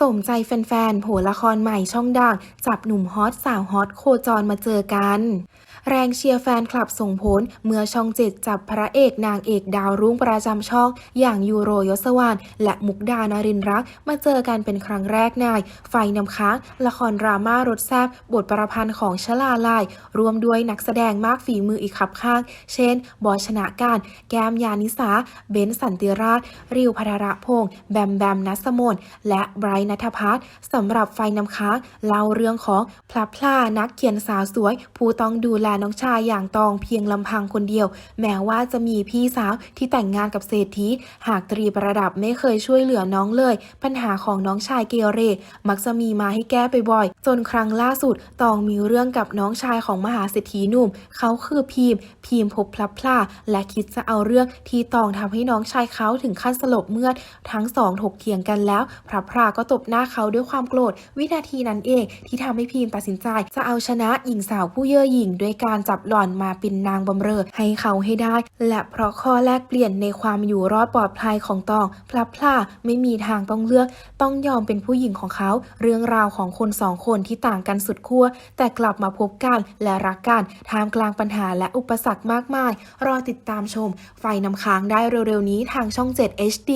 สมใจแฟนๆโผละครใหม่ช่องดัง จับหนุ่มฮอตสาวฮอตโคจรมาเจอกัน แรงเชียร์แฟนคลับส่งผล เมื่อช่องเจ็ดจับพระเอกนางเอกดาวรุ่งประจำช่อง อย่างยูโรยศวรรณและมุกดานารินรัก มาเจอกันเป็นครั้งแรกในไฟนำค้าง ละครดราม่ารสแซบบทประพันธ์ของชลาลายรวมด้วยนักแสดงมากฝีมืออีกขับข้าง เช่น บอชนะการ แก้มยานิสา เบนสันติราช ริวพัทรพงษ์แบมแบมนัสมนและไบรท์นัทพัฒน์สำหรับไฟนำค้างเล่าเรื่องของพลับพลานักเขียนสาวสวย ผู้ต้องดูแลน้องชายอย่างตองเพียงลำพังคนเดียว แม้ว่าจะมีพี่สาวที่แต่งงานกับเศรษฐีหากตรีประดับไม่เคยช่วยเหลือน้องเลย ปัญหาของน้องชายเกเร มักจะมีมาให้แก้บ่อยๆจนครั้งล่าสุดตองมีเรื่องกับน้องชายของมหาเศรษฐีหนุ่ม เขาคือพีมพีมพบพลับพลาและคิดจะเอาเรื่องที่ตองทำให้น้องชายเขาถึงขั้นสลบเมื่อ ทั้งสองถกเถียงกันแล้วพลับพลาก็ตบหน้าเขาด้วยความโกรธ วินาทีนั้นเองที่ทำให้พีมตัดสินใจ จะเอาชนะหญิงสาวผู้เย่อหยิ่งด้วยการจับหล่อนมาเป็นนางบำเรอให้เขาให้ได้ และเพราะข้อแลกเปลี่ยนในความอยู่รอดปลอดภัยของตองพลับพลาไม่มีทางต้องเลือก ต้องยอมเป็นผู้หญิงของเขา เรื่องราวของคนสองคนที่ต่างกันสุดขั้วแต่กลับมาพบกันและรักกันท่ามกลางปัญหาและอุปสรรคมากมาย รอติดตามชม ไฟนำค้างได้เร็วๆนี้ทางช่อง 7 HD